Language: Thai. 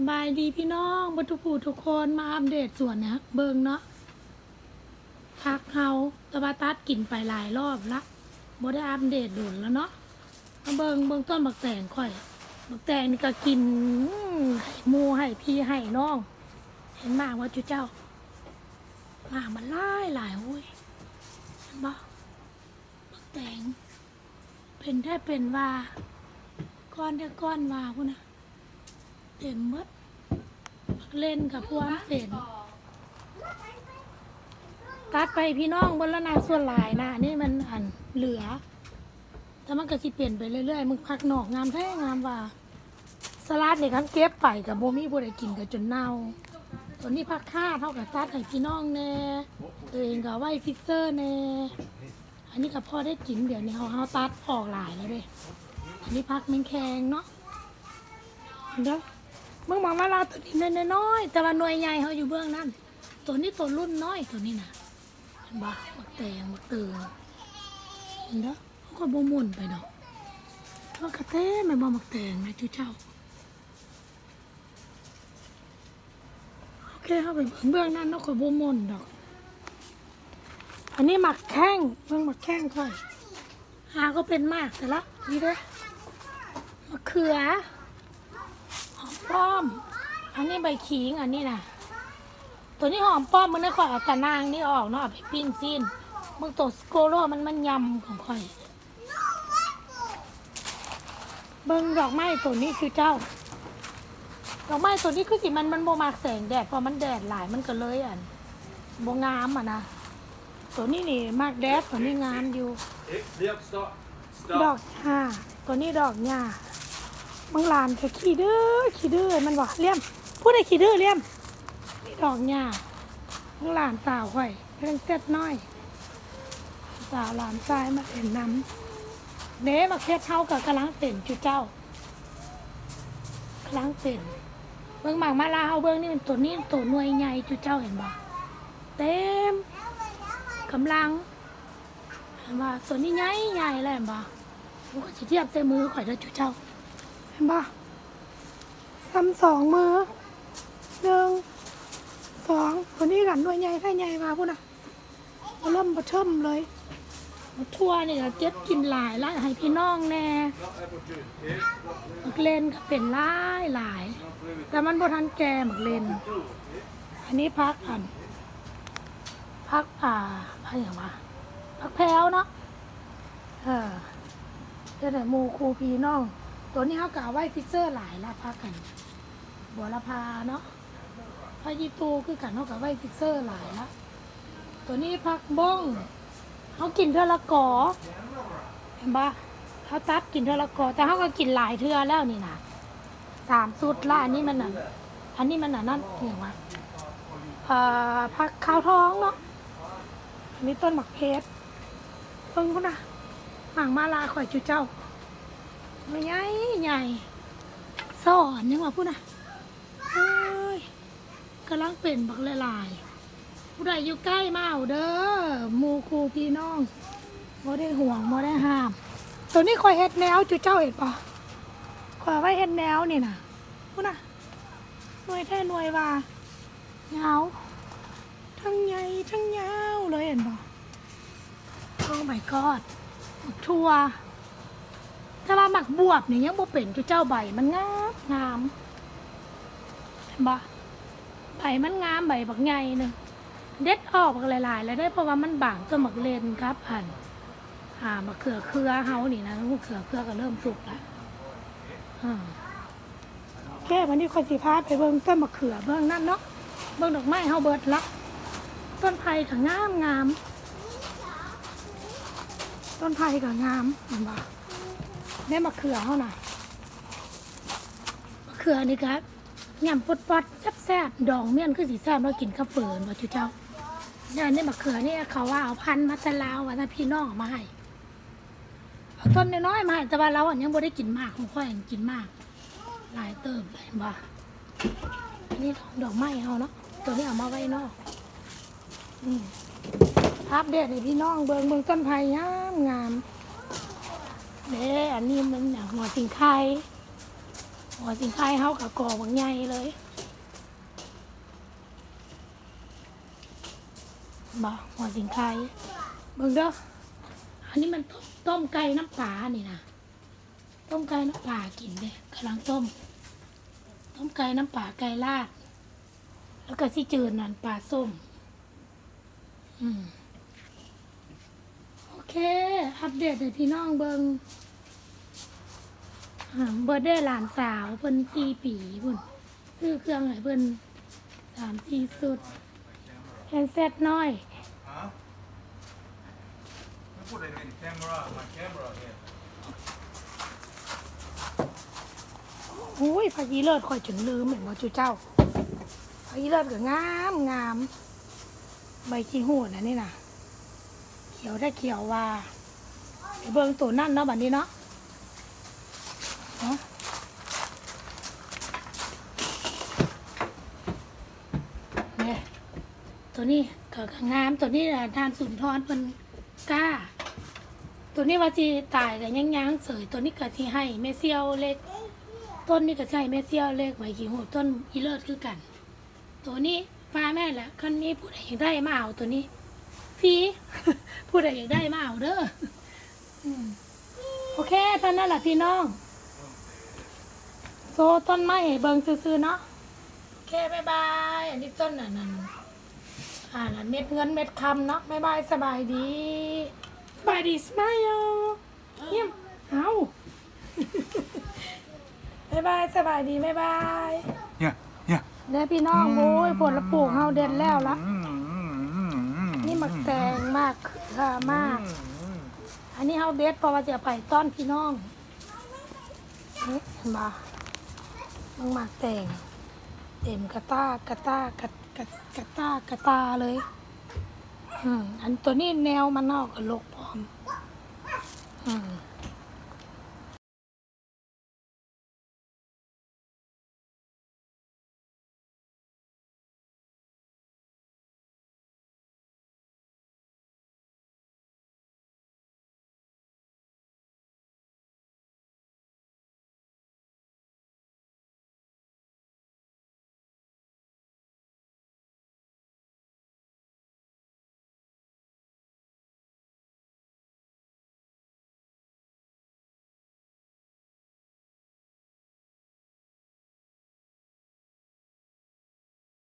สบายดีพี่น้องบรรทุกผู้ทุกคนมาอัปเดตส่วนนะเบิงเนาะพักเฮาตะบาตัดกินไปหลายรอบละบ่ได้อัปเดตโดนแล้วเนาะมาเบิงเบิงต้นบักแตงค่อย บักแตงนี่ก็กินอื้อให้หมูให้พี่ให้น้อง เห็นมากว่าจุเจ้า มากมันหลายหลายโอ้ยเห็นบ่บักแตงเป็นแท้เป็นว่าก้อนได้ก้อนว่าพุ่นนะ เต็มหมดเล่นกับพวกเป็นตัดไปพี่น้องบนละนาส่วนหลายนะนี่มันอันเหลือแต่มันก็สิเปลี่ยนไปเรื่อยๆมึงพักหนอกงามแท้งามว่าสลัดเนี่ยคันเก็บไปกับโบมีผู้ใดกินกับจนเน่าตัวนี้พักค่าเท่ากับตัดให้พี่น้องแน่ตัวเองก็เอาไว้ฟิกเซอร์แน่อันนี้ก็พอได้กินเดี๋ยวนี้เขาเขาตัดออกหลายแล้วเด้อันนี้พักแมงแคงเนาะเด้ อมึงมองว่าเราตัวนี้น้อยๆแต่ว่าหน่วยใหญ่เขาอยู่เบื้องนั้นตัวนี้ตัวรุ่นน้อยตัวนี้นะเห็นบ่บักแตงบักเตือเห็นเด้อเขาก็บ่มุนไปดอกเขากระเต้ไม่บ่บักแตงนะจูเจ้าโอเคเขาไปเบื้องนั้นเนาข่อยบ่มุนดอก อันนี้หมักแข้งเบิ่งหมักแข้งค่อยหาก็เป็นมากแต่ละนี่เด้อมะเขือ หอมป้อม อันนี้ใบขิงอันนี้นะตัวนี้หอมป้อมมันได้ข่อยเอาตะนางนี่ออกเนาะเอาไปปิ้งซีนมึงตัวสโกโร่มันมันยำของข่อย เบิ่งดอกไม้ตัวนี้คือเจ้า ดอกไม้ตัวนี้คือสิมันมันโบมากแสงแดดเพอมันแดดหลายมันก็เลยอันโบงามอะนะตัวนี้นี่มากแดดตัวนี้งามอยู่ Ik, Dirk, stop. ดอก Stop. หญ้าตัวนี้ดอกหญ้า มึงลานจะขี้ดื้อขี้ดื้อมันบอกเลี่ยมพูดได้ขี้ดื้อเลี่ยมนี่ดอกหญ้ามึงลานสาวข่อยเพิ่งเสร็จน้อย สาวหลานชายมาเห็นน้ำเด้มาเคสเท่ากับกำลังเป็นจุเจ้ากำลังเป็นเบิ่งหมากมาลาเอาเบิ่งนี่เป็นตัวนี้ตัวหน่วยใหญ่จุเจ้าเห็นบ่เต็มกำลังเห็นบ่ตัวนี้ใหญ่ใหญ่เลยเห็นบ่ผมก็สิเทียบใส่มือข่อยเด้อจุเจ้า ห็นบ่ซ้ำสองมือหนึ่งสองตัวนี้กันหน่วยใหญ่ถ้าใหญ่มาพุ่นน่ะมาเริ่มประเทิมเลยทั่วนี่ก็เจ็บกินหลายล้วให้พี่น้องแน่หมักเลนก็เป็นหลายหลาย แต่มันบทันแก่หมักเลนอันนี้พักอันพักอ่าพักอย่างวะพักแพลวเนาะเออเดี๋ยวไหนมูครูพี่น้อง ตัวนี้เขากเอาไว้ฟิเซอร์หลายละพักกัน บัวละพาเนาะพายีตูคือกันเขากเอาไว้ฟิเซอร์หลายละตัวนี้พักบ้องเขากินเท่าละกอเห็นปะเขาตัดกินเท่าละกอแต่เขาก็กินหลายเทือแล้วนี่นะสามสุดละอันนี้มันน่ะอันนี้มันน่ะนั่นเรียกว่าเอ่อผักขาวท้องเนาะอันนี้ต้นหมักเพชรเพิ่งพุ่นนะหมางมาลาข่อยจุเจ้า ไม่ใหญ่ใหญ่สอนยังว่าพุ่นะเฮ้ยกำลังเป็นบักละลายผู้ใดอยู่ใกล้มาเอาเด้อหมูคูพี่น้องบ่ได้ห่วงบ่ได้ห้าม ตัวนี้ข่อยเฮ็ดแนวจุเจ้าเห็นปะข่อยไว้เฮ็ดแนวนี่นะพุ่นะหน่วยแท้หน่วยว่ายาทั้งใหญ่ทั้งยาวเลยเห็นบ่โอ้ my god หมักทั่ว ถ้าว่าหมักบวบเนี่ยยังบ่เป็นจุเจ้าใบมันงามงามบ่ใบมันงามใบบักใหญ่หนึ่งเด็ดออกบักหลายๆ แล้วได้เพราะว่ามันบางตัวหมักเลนครับอันอ่ามะเขือเครือเฮานี่นะมะเขือเครือก็เริ่มสุกแล้วอ่าแค่วันนี้คนสิพาไปเบิ่งต้นมะเขือเบิ่งนั่นเนาะเบิ่งดอกไม้เฮาเบิดละต้นไผ่ก็งามงามต้นไผ่ก็งามเห็นบ่ได้มะเขือเฮาน่ะมะเขือนี่ก็ยำปดปดๆแซ่บๆดองเมี่ยนคือสีแซ่บเรากินข้าวเฟินว่จุเจ้าเนี่ยอันนี่มะเขือนี่เขาว่าเอาพันธุ์มาต่ลาวว่าถ้าพี่น้องมาให้เอาต้นน้อยๆมาให้แต่ว่าเราอันยังบ่ได้กินมากของค่อยังกินมาก หลายเติมไปบ่าอันนี้ดอกไม้เอาเนาะตัวนี้เอามาไว้นอกอืมอัปเดตให้พี่น้องเบิงเบิงต้นไผ่งามงาม เด้อันนี้มันหัวสิงไข่หัวสิงไข่เฮากับกอบางใหญ่เลยบ่หัวสิงไข่เบิ่งเด้ออันนี้มันต้มต้มไก่น้ำปลานี่นะต้มไก่น้ำปลากินเด้กำลังต้ม ต้มไก่น้ำปลาไก่ลาด แล้วก็สิจืดนั่นปลาส้ม อืม โอเค อัปเดตให้พี่น้องเบิงอ่าเบิร์ดเดย์หลานสาวเพิ่นสี่ปีพุ่นซื้อเครื่องให้เพิ่นสามสี่สุดแอนเซ็ตน้อยอุ้ยพายีเลิศคอยจนลืมเหมือนว่าจูเจ้าพายีเลิศก็งามงาม ใบขี้หูนะนี่นะเขียวได้เขียวว่า เบิ่งตัวนั่นเนาะบัดนี้เนาะเนาะเนี่ยตัวนี้ก็งามตัวนี้ทานสุนทรเป็นกล้า ตัวนี้ว่าจีตายกันยังยังเสยตัวนี้ก็ที่ให้เมเซียวเล็ก ต้นนี้ก็ใช่เมเซียวเล็กใบขี้หูต้นอีเลิศคือกัน ตัวนี้ฟ้าแม่แหละคันนี้ผู้ใดอยากได้มาเอาตัวนี้ฟรีผู้ใดอยากได้มาเอาเด้อ โอเคเท่านั้นแหละพี่น้อง โซต้นไม้ให้เบิงซื้อๆเนาะโอเคบายบายอันนี้ต้นอันนั้นอ่านั่นเม็ดเงินเม็ดคำเนาะบายบายสบายดี สบายดีสมายเยี่ยมเอาบายบายสบายดีบายบาย Yeah, yeah. เด้อพี่น้องโอ้ยผลละปลูกเฮาเด็ดแล้วละนี่หมักแตงมากค่ะมาก อันนี้เอาเด็ดเพอว่าจะไปต้อนพี่น้องนี่เห็นบ่มังมาแต่งเต็มกระตากระตากระกระกระตากระตาเลยอืมอันตัวนี้แนวมันนอกกับลกพร้อมอืม